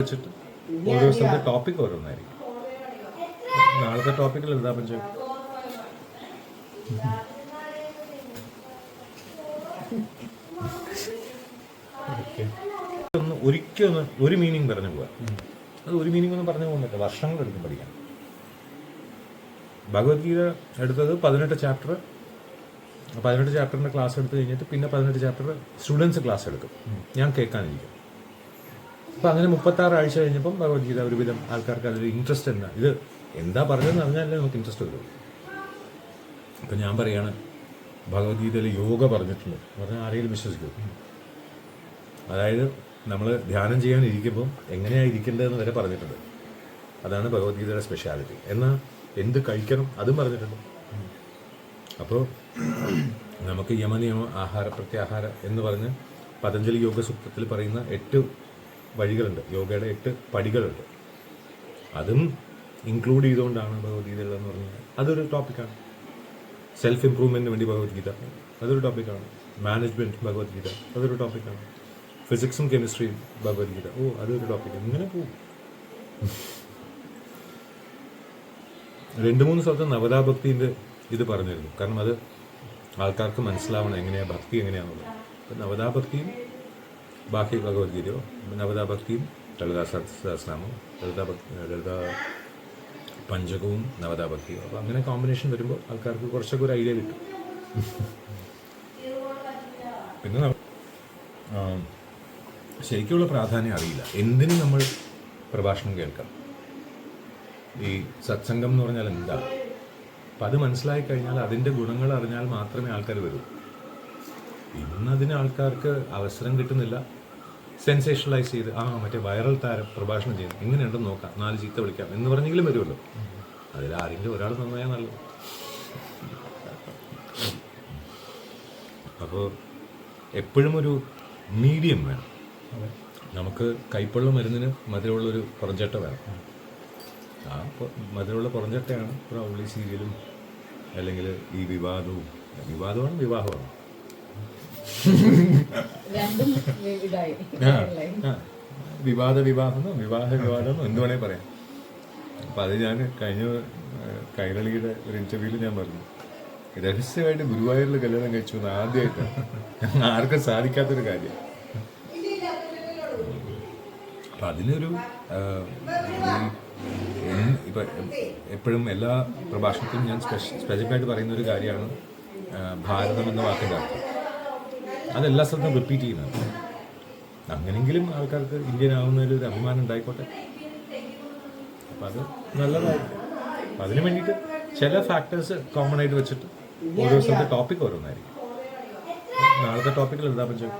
വെച്ചിട്ട് ഓരോ ദിവസത്തെ ടോപ്പിക് ഓരോന്നായിരിക്കും. നാളത്തെ ടോപ്പിക്കിൽ എന്താ പഞ്ചായത്ത് ഒന്ന് ഒരിക്കലും ഒന്ന് ഒരു മീനിങ് പറഞ്ഞു പോവാ. അത് ഒരു മീനിങ് ഒന്നും പറഞ്ഞു പോകാൻ പറ്റില്ല വർഷങ്ങളെടുക്കും പഠിക്കാൻ ഭഗവത്ഗീത എടുത്തത് പതിനെട്ട് ചാപ്റ്റർ പതിനെട്ട് ചാപ്റ്ററിന്റെ ക്ലാസ് എടുത്തു കഴിഞ്ഞിട്ട് പിന്നെ പതിനെട്ട് ചാപ്റ്റർ സ്റ്റുഡൻസ് ക്ലാസ് എടുക്കും. ഞാൻ കേൾക്കാനിരിക്കും. അപ്പൊ അങ്ങനെ മുപ്പത്തി ആറ് ആഴ്ച കഴിഞ്ഞപ്പം ഭഗവത്ഗീത ഒരുവിധം ആൾക്കാർക്ക് അതൊരു ഇൻട്രസ്റ്റ് എന്താ ഇത് എന്താ പറഞ്ഞതെന്ന് അറിഞ്ഞാലേ നമുക്ക് ഇൻട്രസ്റ്റ് വരും അപ്പൊ ഞാൻ പറയാണ് ഭഗവത്ഗീതയിൽ യോഗ പറഞ്ഞിട്ടുണ്ട്. പറഞ്ഞാൽ ആരെങ്കിലും വിശ്വസിക്കും. അതായത് നമ്മൾ ധ്യാനം ചെയ്യാൻ ഇരിക്കുമ്പോൾ എങ്ങനെയാണ് ഇരിക്കേണ്ടതെന്ന് വരെ പറഞ്ഞിട്ടുണ്ട്. അതാണ് ഭഗവത്ഗീതയുടെ സ്പെഷ്യാലിറ്റി എന്നാൽ എന്ത് കഴിക്കണം അതും പറഞ്ഞിട്ടുണ്ട്. അപ്പോൾ നമുക്ക് യമനിയമ ആഹാര പ്രത്യാഹാര എന്ന് പറഞ്ഞ് പതഞ്ജലി യോഗ സൂക്തത്തിൽ പറയുന്ന എട്ട് വഴികളുണ്ട്. യോഗയുടെ എട്ട് പടികളുണ്ട്. അതും ഇൻക്ലൂഡ് ചെയ്തുകൊണ്ടാണ് ഭഗവത്ഗീതയുള്ളതെന്ന് പറഞ്ഞാൽ അതൊരു ടോപ്പിക്കാണ് സെൽഫ് ഇംപ്രൂവ്മെന്റിന് വേണ്ടി ഭഗവത്ഗീത. അതൊരു ടോപ്പിക്കാണ് മാനേജ്മെന്റ് ഭഗവത്ഗീത. അതൊരു ടോപ്പിക്കാണ് ഫിസിക്സും കെമിസ്ട്രിയും ഭഗവത്ഗീത. ഓ അതൊരു ടോപ്പിക് ഇങ്ങനെ പോകും. രണ്ട് മൂന്ന് സ്ഥലത്ത് നവതാഭക്തിന്റെ ഇത് പറഞ്ഞിരുന്നു. കാരണം അത് ആൾക്കാർക്ക് മനസ്സിലാവണം എങ്ങനെയാണ് ഭക്തി എങ്ങനെയാണെന്നുള്ളത് നവതാഭക്തിയും ബാക്കി ഭഗവത്ഗീതയോ നവതാഭക്തിയും ലളിതാ സഹസ്രനാമം ലളിതാ ഭക്തി ലളിതാ പഞ്ചകവും നവതാഭക്തിയും അപ്പോൾ അങ്ങനെ കോമ്പിനേഷൻ വരുമ്പോൾ ആൾക്കാർക്ക് കുറച്ചൊക്കെ ഒരു ഐഡിയ കിട്ടും. പിന്നെ ശരിക്കുള്ള പ്രാധാന്യം അറിയില്ല. എന്തിനും നമ്മൾ പ്രഭാഷണം കേൾക്കാം? ഈ സത്സംഗം എന്ന് പറഞ്ഞാൽ എന്താ? അപ്പം അത് മനസ്സിലായി കഴിഞ്ഞാൽ അതിന്റെ ഗുണങ്ങൾ അറിഞ്ഞാൽ മാത്രമേ ആൾക്കാർ വരൂ. ഇന്നതിന് ആൾക്കാർക്ക് അവസരം കിട്ടുന്നില്ല. സെൻസേഷണലൈസ് ചെയ്ത് ആ മറ്റേ വൈറൽ താരം പ്രഭാഷണം ചെയ്യുന്നു. ഇങ്ങനെയുണ്ടെന്ന് നോക്കാം. നാല് ചീത്ത വിളിക്കാം എന്ന് പറഞ്ഞെങ്കിലും വരുമല്ലോ. അതിൽ ആരെങ്കിലും ഒരാൾ നന്നായാൽ നല്ലത്. അപ്പോൾ എപ്പോഴും ഒരു മീഡിയം വേണം. നമുക്ക് കൈപ്പുള്ള മരുന്നിന് മധുരമുള്ളൊരു പുറഞ്ചട്ട വേണം. ആ മധുരമുള്ള പുറഞ്ചട്ടയാണ് പ്രൗളി സീരിയലും അല്ലെങ്കിൽ ഈ വിവാദവും. വിവാദമാണ് വിവാഹമാണ്. വിവാദ വിവാഹമെന്നോ വിവാഹ വിവാദമെന്നോ എന്ത് വേണേ പറയാം. അപ്പം അത് ഞാൻ കഴിഞ്ഞ കൈരളിയുടെ ഒരു ഇന്റർവ്യൂൽ ഞാൻ പറഞ്ഞു. രഹസ്യമായിട്ട് ഗുരുവായൂരിൽ കല്യാണം കഴിച്ചു എന്ന് ആദ്യമായിട്ട് ആർക്കും സാധിക്കാത്തൊരു കാര്യം. അപ്പം അതിനൊരു ഇപ്പം എപ്പോഴും എല്ലാ പ്രഭാഷണത്തിലും ഞാൻ സ്പെഷ്യൽ ആയിട്ട് പറയുന്ന ഒരു കാര്യമാണ് ഭാരതം എന്ന വാക്കിന്റെ അർത്ഥം. അതെല്ലാ സ്ഥലത്തും റിപ്പീറ്റ് ചെയ്യുന്നത്. അങ്ങനെങ്കിലും ആൾക്കാർക്ക് ഇന്ത്യൻ ആവുന്നതിൽ ഒരു അഭിമാനം ഉണ്ടായിക്കോട്ടെ. അപ്പം അത് നല്ലതായിരിക്കും അപ്പം അതിന് വേണ്ടിയിട്ട് ചില ഫാക്ടേഴ്സ് കോമൺ ആയിട്ട് വെച്ചിട്ട് ഓരോ ദിവസത്തെ ടോപ്പിക് ഓരോന്നായിരിക്കും. നാളത്തെ ടോപ്പിക്കിൽ എന്താ പറ്റും